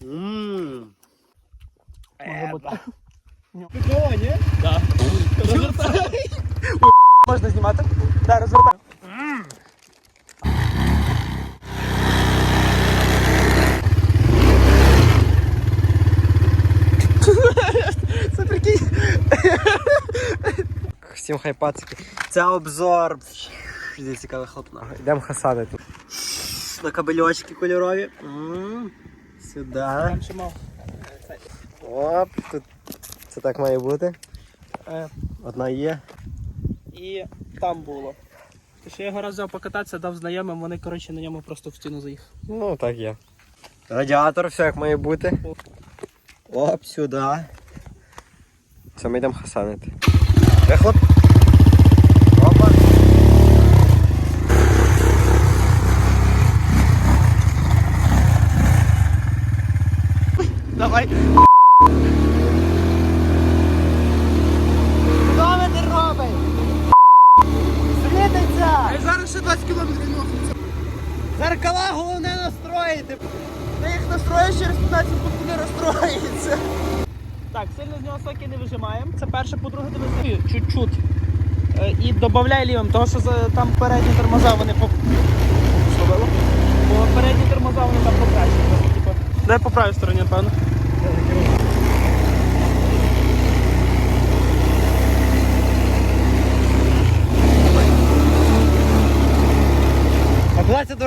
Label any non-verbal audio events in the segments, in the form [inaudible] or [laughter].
Ммм. Може бути. Прикольно, ні? Да. Розвертай. Можна знімати? Да, розвертай. Це прикинь. [laughs] Всім хай пацики. Це обзор. Де цікаве хлопна. Йдемо хасати тут. На кабельочки кольорові. М, Сюди. Там ще мав. Оп, тут це так має бути. Е, Одна є. І там було. Ще його раз взяв покататися, дав знайомим, вони, коротше, на ньому просто в стіну заїхали. Ну, так є. Радіатор, все як має бути. Оп, сюди. Це ми йдемо хасанити. Вихлоп. Опа. Давай. Кілометр робить! Світиться! Зараз ще 20 кілометрів нахуй. Зеркала головне настроїти. Ти їх настроїш через 15 секунд не розстроїться. Так, сильно з нього соки не вижимаємо. Це перше, по-друге, дивись, чуть-чуть. Е, І додай лівим, тому що там передні тормоза вони по. Що було? Бо передні тормоза вони там покращені. Типу, дай по правій стороні, напевно.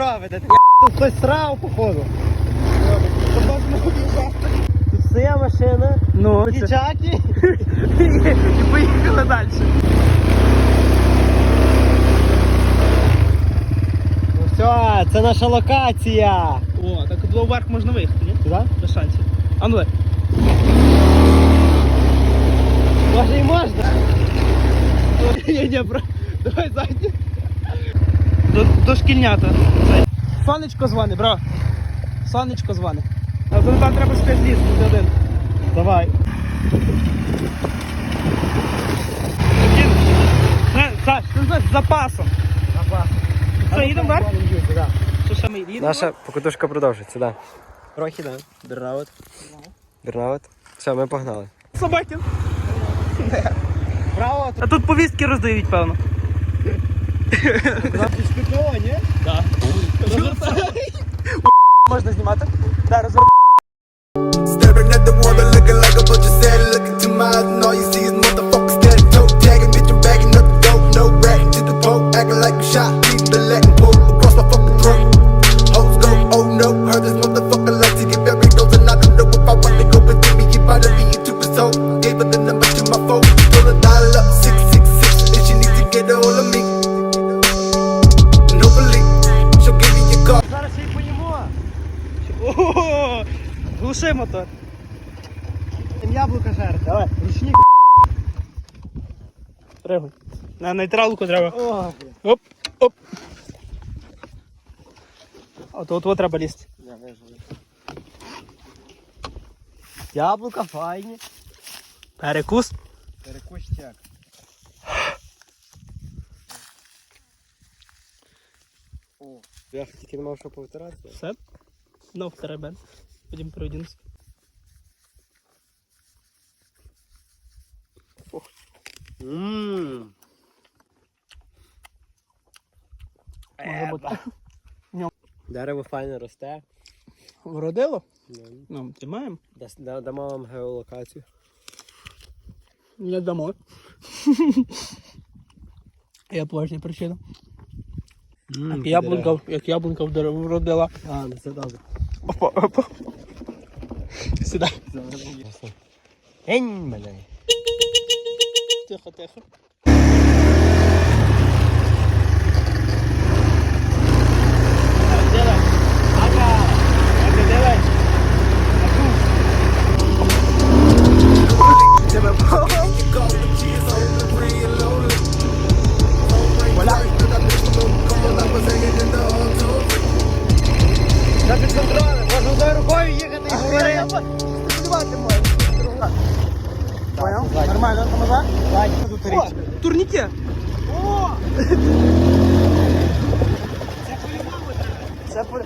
Ця веде? Тут хтось срав, походу. Тут стоя машина. Ну, І чаки. [laughs] і поїхали далі. Ну все, це наша локація. О, так було вверх можна виїхати, ні? Туди? Без шансів. А ну дай. Може і можна. Ні, ні, бро. Давай зайди. До, до шкільнята. Цей. Сонечко зване, бро. Сонечко зване. А то там треба ще злізти ти один. Давай. Один. Не, Саш, ти знаєш, з запасом. Все, їдемо вверх? Що ще ми їдемо? Наша покатушка продовжиться, да. Трохи, да. Бернаут. Бернаут. Все, ми погнали. Собаки. Право, А тут повістки роздають, певно. тут ПТО, ні? Так. Можна знімати? Так, розвертай. Глуши мотор. Яблука жер. Давай, ручник. Тригуй. На нейтралку треба. О, Оп, оп. От от от треба лізти. я вижу. Яблука файні. Перекус. Перекущак. О, я тільки не мав що повтиратися. Все. Ну, в Потім переодінуся. Ммм. Дерево файно росте. Вродило? Ну, Ну, тримаємо. да- Дамо вам геолокацію. Не дамо. [laughs] Я поважна причина. Як яблунька в дерево вродила. А, ну це добре. Опа, опа. Ikisi de. En melek. Tegen tegen. Come. Це по...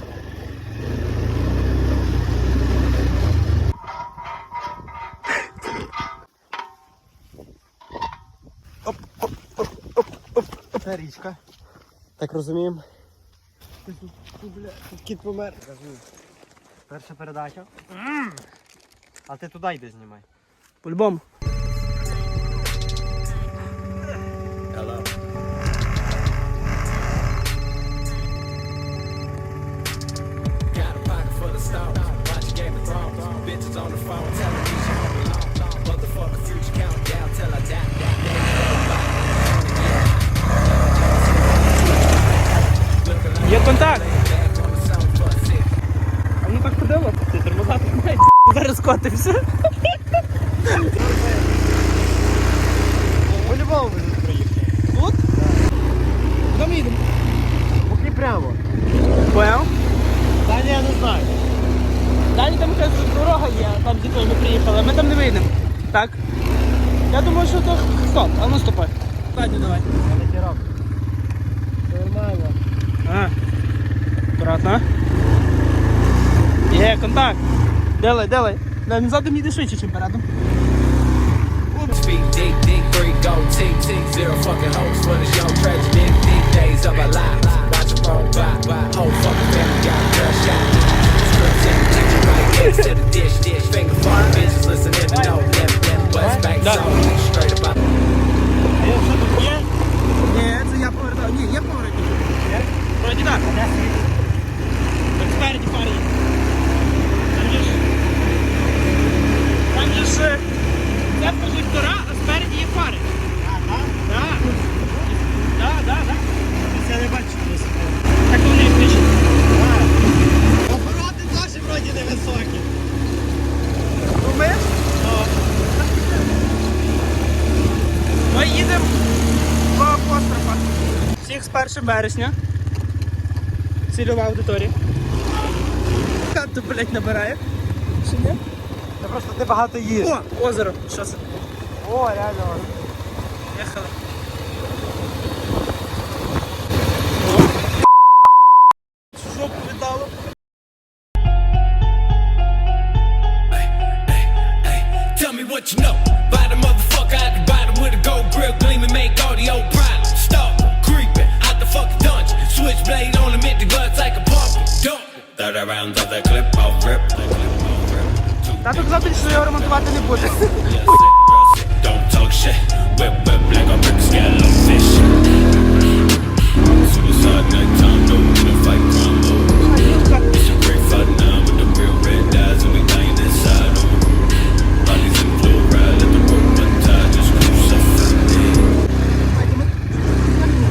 Оп, оп, оп, оп. Це річка. Так розуміємо. Кіт помер. Перша передача. А ти туди йди знімай. По-любому. Hello. Bitches on the phone telling me she home alone. Motherfucker, future countdown till I die. die, die. Є контакт. А ну так ходило, ти тормозати знаєш. Зараз скотився. По-любому ви тут приїхали. Тут? Куди ми їдемо? Поки прямо. Поняв? Далі я не знаю. Далі дорога є, там якої ми приїхали, ми там не вийдемо. Так? Я думаю, що то стоп, а ну стопай. Задню давай. Не. Нормально. А. Аккуратно. Є, контакт. Делай, делай. Да, він задом їде швидше, ніж передом. Speak deep, deep, three gold teeth, teeth, zero fucking hopes for this young tragedy. Deep days of our lives. Watch them roll by, by. Whole fucking family got a girl. No 1 березня. Цільова аудиторія. Хату, блядь, набирає. Чи ні? Та просто ти багато їш. О, озеро. Що це? О, реально. Їхали.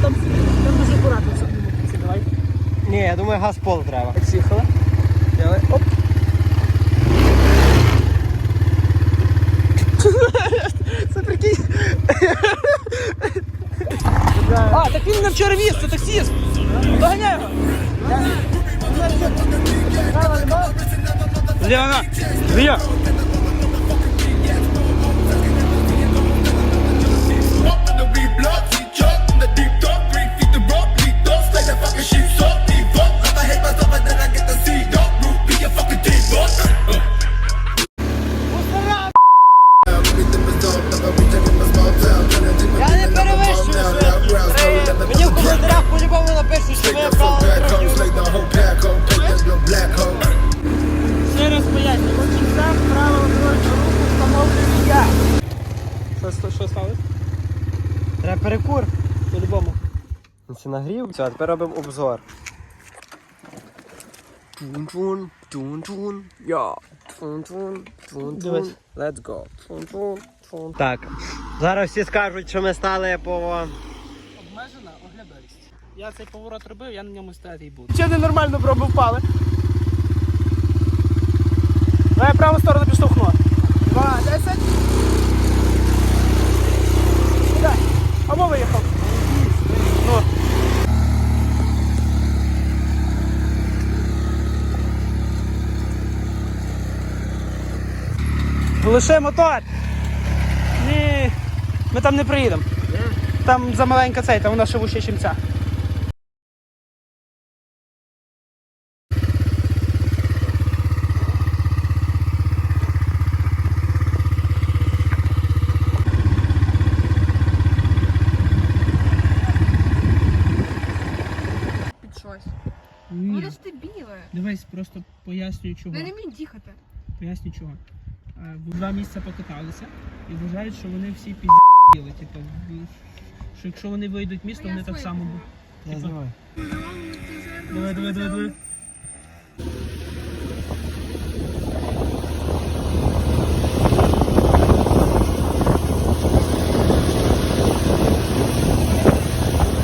Там, там дуже акуратно все буде. Давай. Ні, я думаю, газ пол треба. Так, з'їхали. Давай. Оп. Це прикинь. А, так він не вчора віз, це таксіст. Доганяй його. Леона, Лео. Це нагрів. Все, а тепер робимо обзор. Тун-тун, тун-тун, я. Тун-тун, тун-тун. Дивись. Let's go. Тун-тун, тун. Так. Зараз всі скажуть, що ми стали по... Обмежена оглядовість. Я цей поворот робив, я на ньому стояти і буду. Ще ненормально проби впали. Давай праву сторону підштовхну. Два, десять. Куди? Або виїхав. Лише мотор! Ні, ми там не приїдемо. Там за замаленька цей, там у нас ще вуще, ніж ця. Ні. Ну ж ти біле. Дивись, просто пояснюю чого. Не мені діхати. Поясню чого. Е, бо Два місця покаталися і вважають, що вони всі пізділи. Типу, що якщо вони вийдуть в місто, вони так само будуть. Я Давай, давай, давай, давай.